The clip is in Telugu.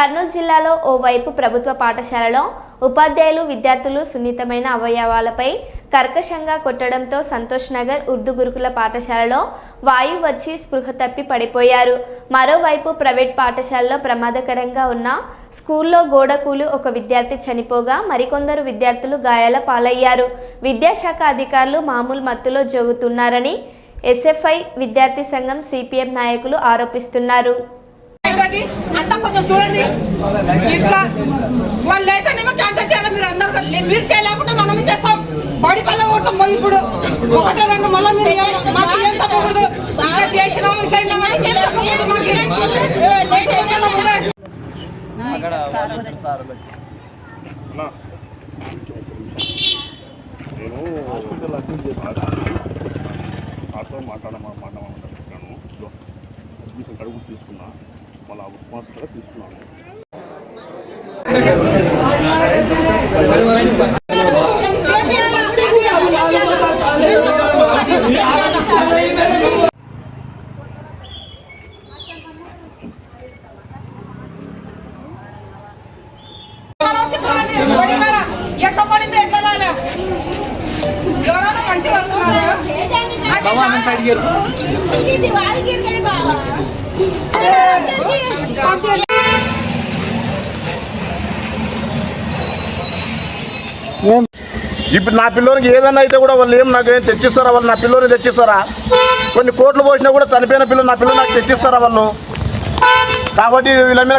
కర్నూలు జిల్లాలో ఓవైపు ప్రభుత్వ పాఠశాలలో ఉపాధ్యాయులు విద్యార్థులు సున్నితమైన అవయవాలపై కర్కశంగా కొట్టడంతో సంతోష్ నగర్ ఉర్దూ గురుకుల పాఠశాలలో వాయువు వచ్చి స్పృహ తప్పి పడిపోయారు. మరోవైపు ప్రైవేట్ పాఠశాలలో ప్రమాదకరంగా ఉన్న స్కూల్లో గోడకూలు ఒక విద్యార్థి చనిపోగా మరికొందరు విద్యార్థులు గాయాల పాలయ్యారు. విద్యాశాఖ అధికారులు మామూలు మత్తులో జోగుతున్నారని ఎస్ఎఫ్ఐ విద్యార్థి సంఘం సిపిఎం నాయకులు ఆరోపిస్తున్నారు. చూడండి. అంతా కొంచెం చూడండి. ఇట్లా వాళ్ళు లేదనేమో క్యాన్సర్ చేయాలి. మీరు అందరు మీరు చేయలేకుండా మనమే చేస్తాం? బాడీ పల్ల కొడతాం మళ్ళీ ఇప్పుడు. ఒకటే రెండు మళ్ళీ మీరు మాకు ఏం తప్పకూడదు. ఇంకా చేసినాం ఇంకా నేను హాస్పిటల్ అడ్మిట్ చేశాను మాట్లాడమా మాట్లాడమని అడ్మిషన్ కడుగు తీసుకున్నా మళ్ళీ హాస్పిటల్ తీసుకున్నాను. ఎట్లా పడింది ఇప్పుడు నా పిల్లోనికి ఏదన్నా అయితే కూడా వాళ్ళు ఏం నాకు ఏం తెచ్చిస్తారా వాళ్ళు? నా పిల్లోని తెచ్చిస్తారా? కొన్ని కోట్లు పోసినా కూడా చనిపోయిన పిల్లలు నా పిల్లలు నాకు తెచ్చిస్తారా వాళ్ళు? కాబట్టి వీళ్ళ మీద